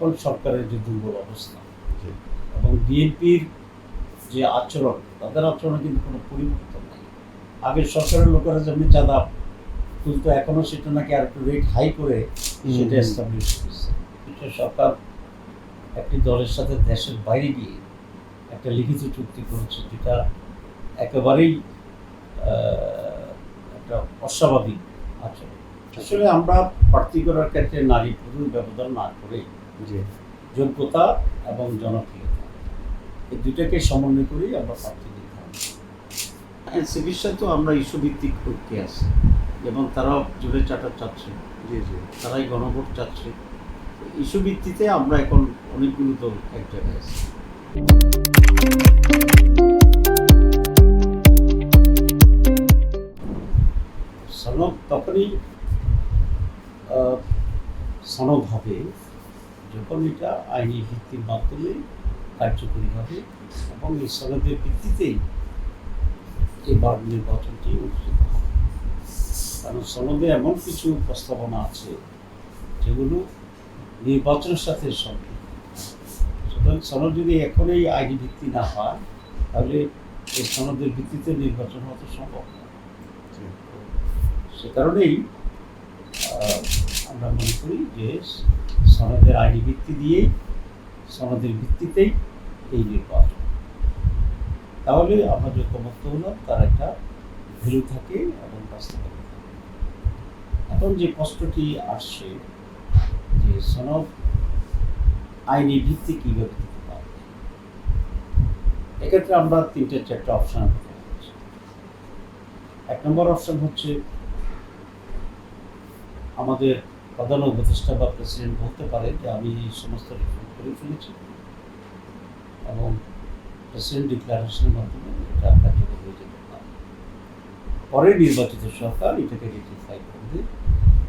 এখন সরকারের যে দুর্বল অবস্থা এবং বিএনপির যে আচরণ তাদের আচরণে কিন্তু কোনো পরিবর্তন নেই। আগের সরকারের লোকেরা যেমনি চাঁদা তুলতো এখনও সেটা নাকি আর একটু রেট হাই করে সেটা এস্টাবলিশ করছে। এটা সরকার একটি দলের সাথে দেশের বাইরে গিয়ে একটা লিখিত চুক্তি করেছে যেটা একেবারেই একটা অস্বাভাবিক আচরণ। আসলে আমরা প্রার্থী করার ক্ষেত্রে নারী পুরুষ ব্যবধান না করে জি যোগ্যতা এবং জনপ্রিয়তা। এই দুটাকে সমন্বয় করেই আমরা প্রার্থী নির্ধারণ চিকিৎসা তো আমরা ইস্যু ভিত্তিক করতে আছি যেমন তারা জুড়ে চাটা চাচ্ছে। জি জি। তারাই গণভোট চাচ্ছে। ইস্যু ভিত্তিতে আমরা এখন অনেকগুলো দল এক জায়গায় আছি। সনদ তখনই সনদ হবে যখন এটা আইনি ভিত্তির মাধ্যমে কার্যকরী হবে এবং এই সনদের ভিত্তিতেই এবার নির্বাচনটি অনুষ্ঠিত হবে। কারণ সনদে এমন কিছু প্রস্তাবনা আছে যেগুলো নির্বাচনের সাথে সম্পৃক্ত। সুতরাং সনদ যদি এখনই আইনি ভিত্তি না হয় তাহলে এই সনদের ভিত্তিতে নির্বাচন হতে সম্ভব না। সে কারণেই আমরা মনে করি যে সনদের আইনি ভিত্তি দিয়েই, সনদের ভিত্তিতেই এই নির্বাচন। তাহলে আমরা ঐক্যমত্য হলাম তার একটা ভ্যালু থাকে এবং বাস্তবতা থাকে। এখন যে কষ্টটি আসছে যে সনদ আইনি ভিত্তি কীভাবে দিতে পারবে এক্ষেত্রে আমরা তিনটে চারটে অপশন এক নম্বর অপশন হচ্ছে আমাদের প্রধান উপদেষ্টা বা প্রেসিডেন্ট বলতে পারে যে আমি এই সমস্ত রিফর্ম করে ফেলেছি এবং প্রেসিডেন্ট ডিক্লারেশনের মাধ্যমে এটা কার্যকর হয়ে যেতে পারে পরে নির্বাচিত সরকার এটাকে রেটিফাই করবে।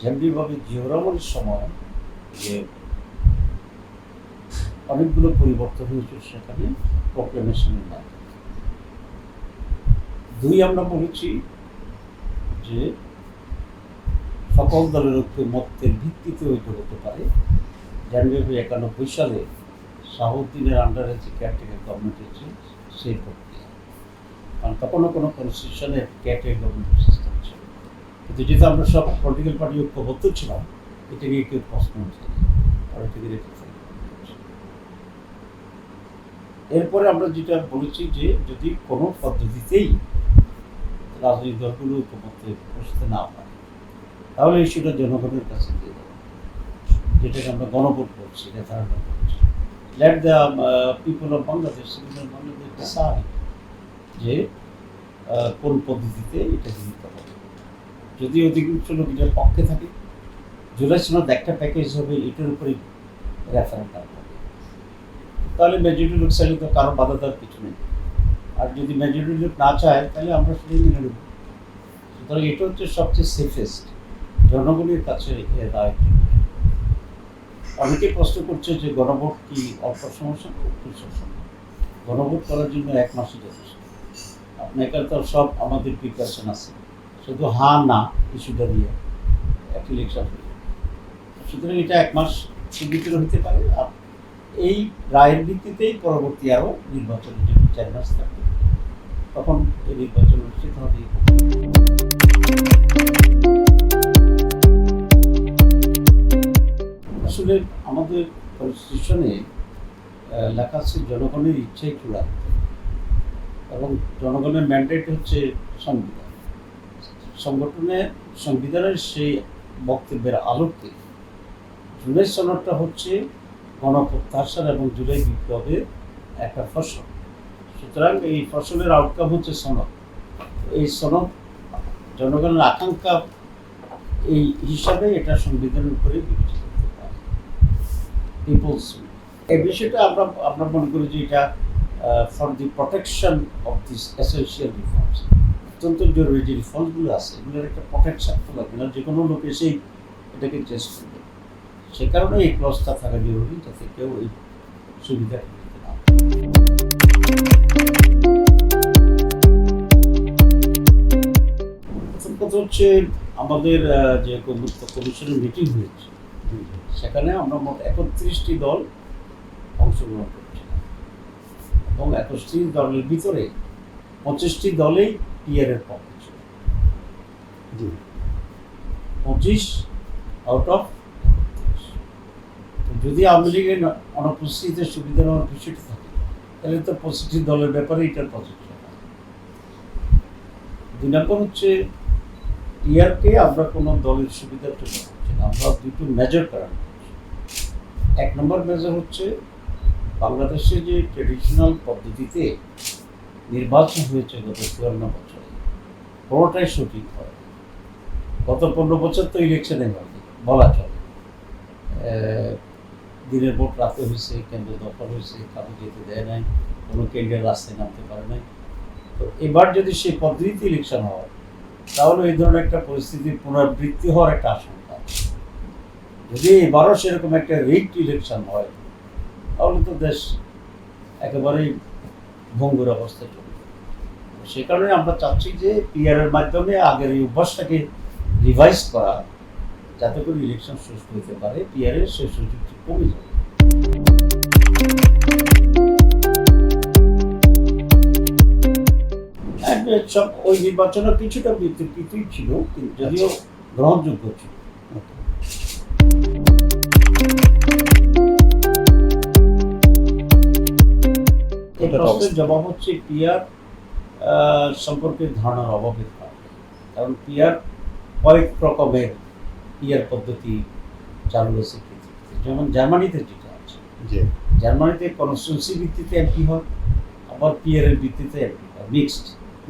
যেমনিভাবে জিও সময় যে অনেকগুলো পরিবর্তন হয়েছে সেখানে প্রোক্লেমেশনের মাধ্যমে। দুই আমরা বলেছি যে সকল দলের ঐক্য মতের ভিত্তিতে ওইটা হতে পারে। জানুয়ারি একানব্বই সালে শাহউদ্দিনের আন্ডারে যে কেয়ারটেকার গভর্নমেন্ট হয়েছে সেই প্রক্রিয়া। কারণ তখনও কোনো কনস্টিটিউশনের কেয়ারটেকার গভর্নমেন্ট সিস্টেম ছিল কিন্তু যেহেতু আমরা সব পলিটিক্যাল পার্টি ঐক্যবদ্ধ ছিলাম, এটা নিয়ে কেউ প্রশ্ন উঠে আর এটাকে রেটিফাই এরপরে আমরা যেটা বলেছি যে, যদি কোনো পদ্ধতিতেই রাজনৈতিক দলগুলো ঐক্যমত্যে বসতে না পারে তাহলে ইস্যুটা জনগণের কাছে দিয়ে দেবো। যেটাকে আমরা গণভোট করছি। রেফারেন্ডাম করছি let the people of Bangladesh citizen Bangladesh decide যে কোন পদ্ধতিতে এটা দিতে হবে। যদি অধিকাংশ লোক এটার পক্ষে থাকে, জুলাই সনদ একটা প্যাকেজ হবে, এটার উপরেই রেফারেন্ডাম হবে। তাহলে মেজরিটি লোক চাইলে তো কারও বাধা দেওয়ার কিছু নেই। আর যদি মেজরিটি লোক না চায়, তাহলে আমরা সেটাই মেনে নেব। সুতরাং এটা হচ্ছে সবচেয়ে সেফেস্ট জনগণের কাছে এর দায়িত্ব অনেকে প্রশ্ন করছে যে গণভোট কি অল্প সমস্যা গণভোট করার জন্য এক মাসই যথেষ্ট। আপনার তো সব আমাদের প্রিপারেশন আছে। শুধু হা না ইস্যুটা দিয়ে এক ইলেকশন সুতরাং এটা এক মাস ভিতরে হতে পারে। আর এই রায়ের ভিত্তিতেই পরবর্তী আরও নির্বাচনের জন্য চার মাস থাকবে, তখন এই নির্বাচন অনুষ্ঠিত হবে। আসলে আমাদের কনস্টিটিউশনে লেখা আছে জনগণের ইচ্ছাই চূড়ান্ত। এবং জনগণের ম্যান্ডেট হচ্ছে সংবিধান। সংগঠনে, সংবিধানের সেই বক্তব্যের আলোকে জুলাই সনদটা হচ্ছে গণপ্রত্যাশার এবং জুলাই বিপ্লবের একটা ফসল। সুতরাং এই ফসলের আউটকাম হচ্ছে সনদ। এই সনদ জনগণের আকাঙ্ক্ষা, এই হিসাবে এটা সংবিধানের উপরে বিবেচিত। পিপলস এই বিষয়টা আমরা আমরা মনে করি যে এটা for the protection of this essential reforms অত্যন্ত জরুরি যে রিফর্মসগুলো আছে, এগুলোর একটা প্রোটেকশন তো লাগবে না যে কোনো লোক এসেই এটাকে চেষ্টা করবে। সে কারণে এই ক্লসটা থাকা জরুরি, যাতে কেউ এই সুবিধা প্রথম কথা হচ্ছে, আমাদের যে কমি- কমিশনের মিটিং হয়েছে সেখানে আমরা মোট একত্রিশটি দল অংশগ্রহণ করছিলাম এবং একত্রিশ দলের ভিতরে পঁচিশটি দলেই পিয়ারের পক্ষে ছিল। জি। পঁচিশ আউট অফ যদি আওয়ামী লীগের অনুপস্থিতিতে সুবিধা নেওয়ার বিষয়টি থাকে তাহলে তো পঁচিশটি দলের ব্যাপারে এটার প্রযোজ্য। দুই নম্বর হচ্ছে টিআরকে আমরা কোনো দলের সুবিধার জন্য করছি আমরা দুটো মেজর কারণ এক নম্বর মেজর হচ্ছে বাংলাদেশে যে ট্রেডিশনাল পদ্ধতিতে নির্বাচন হয়েছে গত চুয়ান্ন বছরে, কোনোটাই সঠিক হয় গত পনেরো বছর তো ইলেকশনে হয়নি বলা চলে। দিনের ভোট রাতে হয়েছে, কেন্দ্র দখল হয়েছে, কাউকে যেতে দেয় নাই, কোনো কেন্দ্রের রাস্তায় নামতে পারে নাই। তো এবার যদি সেই পদ্ধতিতে ইলেকশন হয়, তাহলে এই ধরনের একটা পরিস্থিতির পুনরাবৃত্তি হওয়ার একটা আশঙ্কা। যদি এবারও সেরকম একটা রিট ইলেকশন হয় তাহলে তো দেশ একেবারেই ভঙ্গুর অবস্থায় চলে সে কারণে আমরা চাচ্ছি যে পিআরের মাধ্যমে আগের এই অভ্যাসটাকে রিভাইজ করা যাতে করে ইলেকশন সুস্থ হতে পারে পিআরের সে সুযোগটি কমে যাবে সব ওই নির্বাচনের কিছুটা বিতর্কিতই ছিল কিন্তু যদিও গ্রহণযোগ্য ছিল। জবাব হচ্ছে পিয়ার সম্পর্কে ধারণার অভাবের কারণে কারণ পিয়ার কয়েক রকমের পিয়ার পদ্ধতি চালু হয়েছে পৃথিবীতে। যেমন জার্মানিতে যেটা আছে। জার্মানিতে কনস্টিটিউন্সি ভিত্তিতে এমপি হয় আবার পিয়ারের ভিত্তিতে এমপি হয় মিক্সড।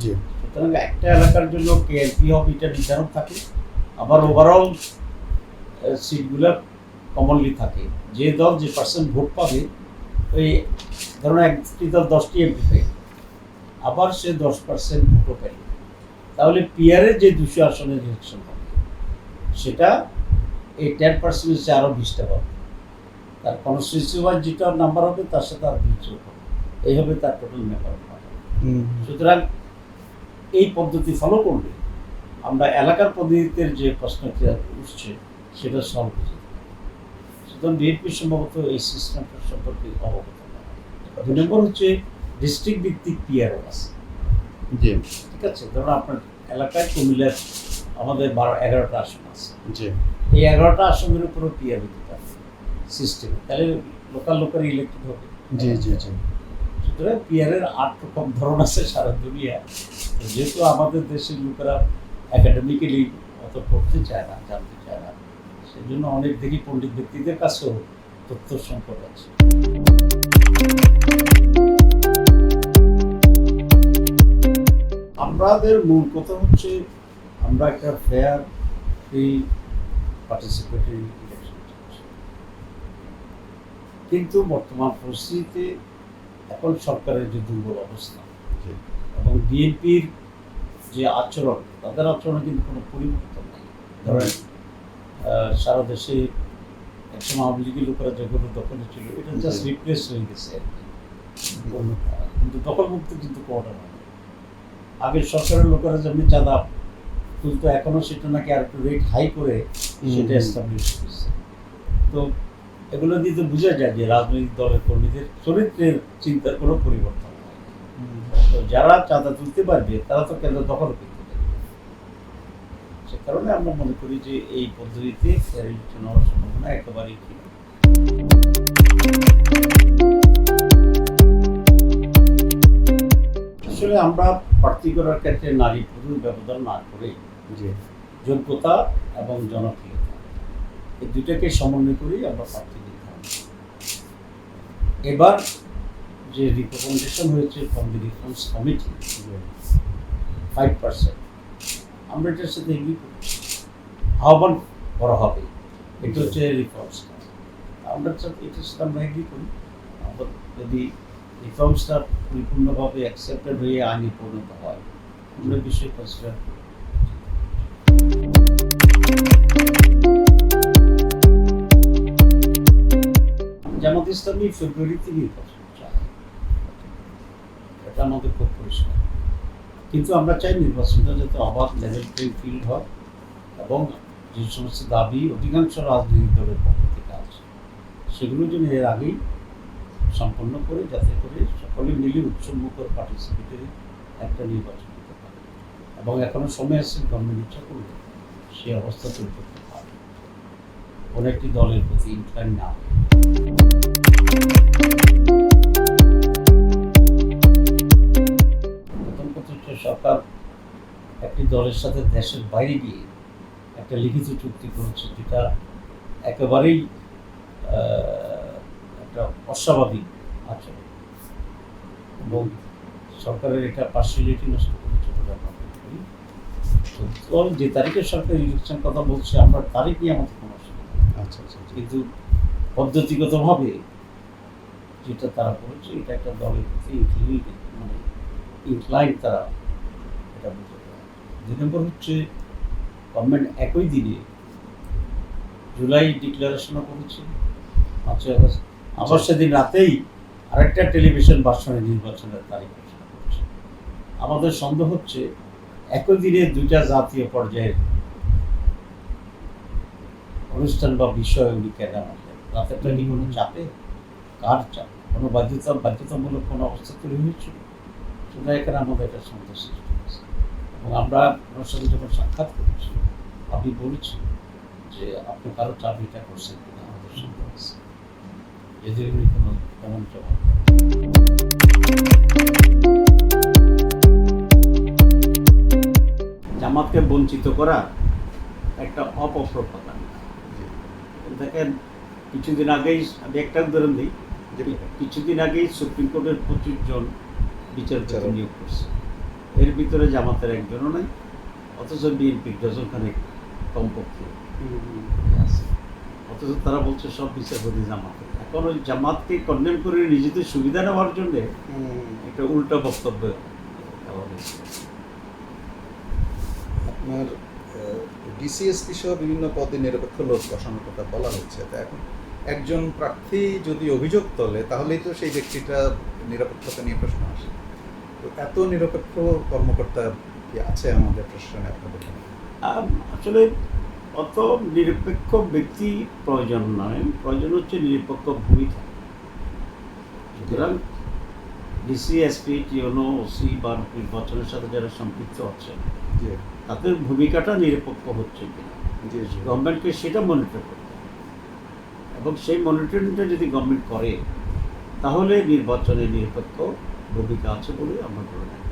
জি। সুতরাং একটা এলাকার জন্য কে এমপি হবে এটা নির্ধারণ থাকে। আবার ওভারঅল সিটগুলো কমনলি থাকে। যে দল যে পার্সেন্ট ভোট পাবে ওই ধরুন একটি দল দশটি এমপি পেয়ে আবার সে দশ পার্সেন্ট ভোটও পেল তাহলে পিয়ারের যে দুশো আসনের ইলেকশন হবে সেটা এই টেন পার্সেন্ট হচ্ছে আরও বিশটা পাবে তার কনস্টিটিউন্সি ওয়াইজ যেটা নাম্বার হবে তার সাথে আর বিশ যোগ হবে। এই হবে তার টোটাল মেম্বার সুতরাং এই পদ্ধতি ফলো করলে আমরা এলাকার পদ্ধতিতে যে প্রশ্নটি উঠছে সেটা সলভ হয়ে যেতে। সুতরাং বিএনপি সম্ভবত এই সিস্টেমটা সম্পর্কে অবগত। দুই নম্বর হচ্ছে ডিস্ট্রিক্ট ভিত্তিক পিআরও আছে জি। ঠিক আছে? ধরুন আপনার এলাকায় কুমিল্লার আমাদের বারো এগারোটা আসন আছে। জি। এই এগারোটা আসনের উপরও পিআর হতে পারে সিস্টেম তাহলে লোকাল লোকাল ইলেক্টেড হবে। জি জি জি। সুতরাং পিয়ারের আট রকম ধরন আছে সারা দুনিয়া। যেহেতু আমাদের দেশের লোকেরা একাডেমিক্যালি অত পড়তে চায় না জানতে চায় না। সেজন্য অনেক দেখি পণ্ডিত ব্যক্তিদের কাছেও তথ্য সংকট আছে। আমাদের মূল কথা হচ্ছে আমরা একটা ফেয়ার ফ্রি পার্টিসিপেটরি ইলেকশন কিন্তু বর্তমান পরিস্থিতিতে এখন সরকারের যে দুর্বল অবস্থা এবং বিএনপির যে আচরণ তাদের আচরণে কিন্তু কোনো পরিবর্তন নেই। ধরেন সারা দেশে একসময় আওয়ামী লীগের লোকেরা যেগুলো দখলে ছিল এটা জাস্ট রিপ্লেস হয়ে গেছে আর। কিন্তু দখল মুক্ত কিন্তু কোনোটা নয় আগের সরকারের লোকেরা যেমনি চাঁদা কিন্তু এখনও সেটা নাকি আর একটু রেট হাই করে সেটা এস্টাবলিশ করছে তো এগুলো দিয়ে তো বোঝা যায় যে রাজনৈতিক দলের কর্মীদের চরিত্রের চিন্তার কোনো পরিবর্তন হয় তো যারা চাঁদা তুলতে পারবে তারা তো কেন্দ্র দখল করতে পারবে সে কারণে আমরা মনে করি যে এই পদ্ধতিতে হওয়ার সম্ভাবনা একেবারেই ঠিক আসলে আমরা প্রার্থী করার ক্ষেত্রে নারী পুরুষ ব্যবধান না করে যে যোগ্যতা এবং জনপ্রিয়তা এই দুটাকে সমন্বয় করেই আমরা প্রার্থী নির্ধারণ এবার যে রিকমেন্ডেশন হয়েছে from the reforms committee five percent আমরা এটার সাথে করি আহ্বান করা হবে। এটা হচ্ছে রিফর্মসটা আমরা এটার সাথে আমরা এগ্রি করি? যদি রিফর্মসটা পরিপূর্ণভাবে অ্যাকসেপ্টেড হয়ে আইনে পরিণত হয়, আমরা বিষয়ে কনসিডার জামাত ইসলামী ফেব্রুয়ারিতে নির্বাচন চায়। এটা আমাদের খুব পরিষ্কার। কিন্তু আমরা চাই নির্বাচনটা যাতে অবাধ লেভেল প্লেইং ফিল্ড হয় এবং যে সমস্ত দাবি অধিকাংশ রাজনৈতিক দলের পক্ষ থেকে আছে, সেগুলো যেন এর আগেই সম্পন্ন করে, যাতে করে সকলে মিলে উৎসবমুখর পার্টিসিপেটরি একটা নির্বাচন করতে পারে। এবং এখনও সময় আছে গভর্নমেন্ট ইচ্ছা করলে সেই অবস্থা তৈরি করতে পারে। কোনো একটি দলের প্রতি ইনক্লাইন না সরকার একটি দলের সাথে দেশের বাইরে গিয়ে একটা লিখিত চুক্তি করেছে যেটা একেবারেই একটা অস্বাভাবিক আচরণ এবং সরকারের এটা পার্সিয়ালিটি নষ্ট করেছে বলে আমরা করি দল যে তারিখে সরকার ইলেকশন কথা বলছে আমরা তারিখ নিয়ে আমাদের কোনো অসুবিধা। আচ্ছা আচ্ছা আচ্ছা। কিন্তু পদ্ধতিগতভাবে যেটা তারা করেছে এটা একটা দলের প্রতি মানে ইনক্লাইন তারা এটা বুঝতে পারে দুই নম্বর হচ্ছে গভর্নমেন্ট একই দিনে জুলাই ডিক্লারেশনও করেছে। পাঁচই আগস্ট। আবার সেদিন রাতেই আরেকটা টেলিভিশন ভার্সনে নির্বাচনের তারিখ ঘোষণা করেছে। আমাদের সন্দেহ হচ্ছে একই দিনে দুইটা জাতীয় পর্যায়ের অনুষ্ঠান বা বিষয় উনি কেন আনলেন? রাতেরটা কি কোনো চাপে? কার চাপ? কোনো বাধ্যতা বাধ্যতামূলক কোনো অবস্থা তৈরি হয়েছিল? সেটা এখানে আমাদের একটা সন্দেহ সৃষ্টি এবং আমরা ওনার সাথে যখন সাক্ষাৎ করেছি আপনি বলেছেন যে আপনি কারও চাকরিটা করছেন কিনা আমাদের সন্দেহ আছে যদিও উনি কোনো তেমন জবাব জামাতকে বঞ্চিত করা একটা অপপ্রপাগান্ডা দেখেন কিছুদিন আগেই আমি একটা উদাহরণ দিই কিছুদিন আগেই সুপ্রিম কোর্টের পঁচিশ জন বিচারপতি বিচারক। নিয়োগ করছে। এর ভিতরে জামাতের একজনও নাই অথচ বিএনপির ডজনখানেক কমপক্ষে আছে। অথচ তারা বলছে সব বিচারপতি জামাতের এখন ওই জামাতকে কন্ডেম করে নিজেদের সুবিধা নেওয়ার জন্যে। একটা উল্টা বক্তব্য দেওয়া হয়েছে। আপনার ডিসিএসপি সহ বিভিন্ন পদে নিরপেক্ষ লোক বসানোর কথা বলা হচ্ছে তা এখন একজন প্রার্থী যদি অভিযোগ তোলে তাহলেই তো সেই ব্যক্তিটা নিরপেক্ষতা নিয়ে প্রশ্ন আসে। এত নিরপেক্ষ কর্মকর্তা কি আছে আমাদের প্রশাসনে আপনাদের আসলে অত নিরপেক্ষ ব্যক্তি প্রয়োজন নয়। প্রয়োজন হচ্ছে নিরপেক্ষ ভূমিকা। সুতরাং ডিসি এসপি টিওনো ওসি বা নির্বাচনের সাথে যারা সম্পৃক্ত আছে তাদের ভূমিকাটা নিরপেক্ষ হচ্ছে কিনা? গভর্নমেন্টকে সেটা মনিটর করতে এবং সেই মনিটরিংটা যদি গভর্নমেন্ট করে তাহলে নির্বাচনে নিরপেক্ষ ভূমিকা আছে বলে আমরা ধরে নেব।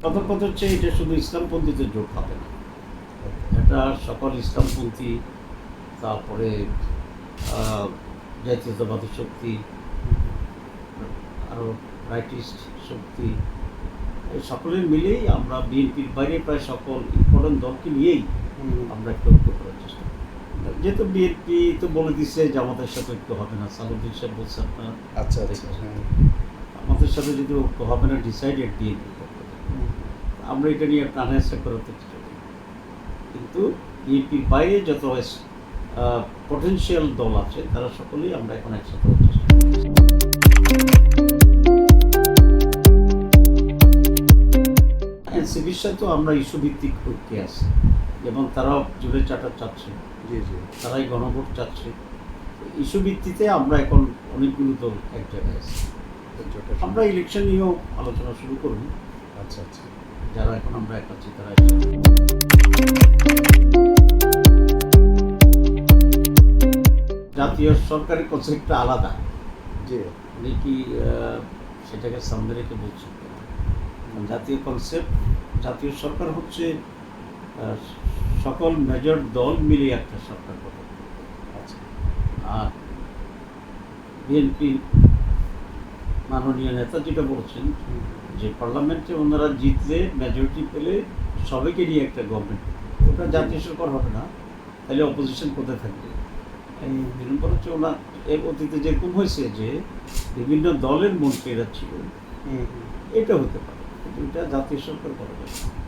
প্রথম কথা হচ্ছে এটা শুধু ইসলামপন্থীদের জোট হবে না। এটা সকল ইসলামপন্থী তারপরে জাতীয়তাবাদী শক্তি আরও রাইটিস্ট শক্তি এই সকলের মিলেই আমরা বিএনপির বাইরে প্রায় সকল ইম্পর্টেন্ট দলকে নিয়েই আমরা একটু করি যেহেতু বিএনপি তো বলে দিচ্ছে যে আমাদের সাথে ঐক্য হবে না সালুদ্দিন সাহেব বলছে আপনার আচ্ছা আচ্ছা। আমাদের সাথে যদি ঐক্য হবে না ডিসাইডেড বিএনপি আমরা এটা নিয়ে টানাহেসা করাতে চেষ্টা করি। কিন্তু বিএনপির বাইরে যত পটেনশিয়াল দল আছে তারা সকলেই আমরা এখন একসাথে চেষ্টা এনসিপির সাথে আমরা ইস্যু ভিত্তিক ঐক্যে আছি। যেমন তারা জুড়ে চাটা চাচ্ছে জি জি। তারাই গণভোট চাচ্ছে। ইস্যু ভিত্তিতে আমরা এখন অনেকগুলো দল এক জায়গায় আছি আমরা ইলেকশন নিয়েও আলোচনা শুরু করব। আচ্ছা আচ্ছা। যারা এখন আমরা এক আছি তারা জাতীয় সরকারি কনসেপ্টটা আলাদা। যে উনি কি সেটাকে সামনে রেখে বলছেন জাতীয় কনসেপ্ট জাতীয় সরকার হচ্ছে সকল মেজর দল মিলিয়ে একটা সরকার গঠন আচ্ছা। আর বিএনপি মাননীয় নেতা যেটা বলছেন যে পার্লামেন্টে ওনারা জিতলে মেজরিটি পেলে সবাইকে নিয়ে একটা গভর্নমেন্ট ওটা জাতীয় সরকার হবে না। তাহলে অপোজিশন কোথায় থাকবে? এই দুই হচ্ছে ওনার এর অতীতে যেরকম হয়েছে যে বিভিন্ন দলের মন্ত্রীরা ছিল এটা হতে পারে। কিন্তু এটা জাতীয় সরকার করা যাবে না।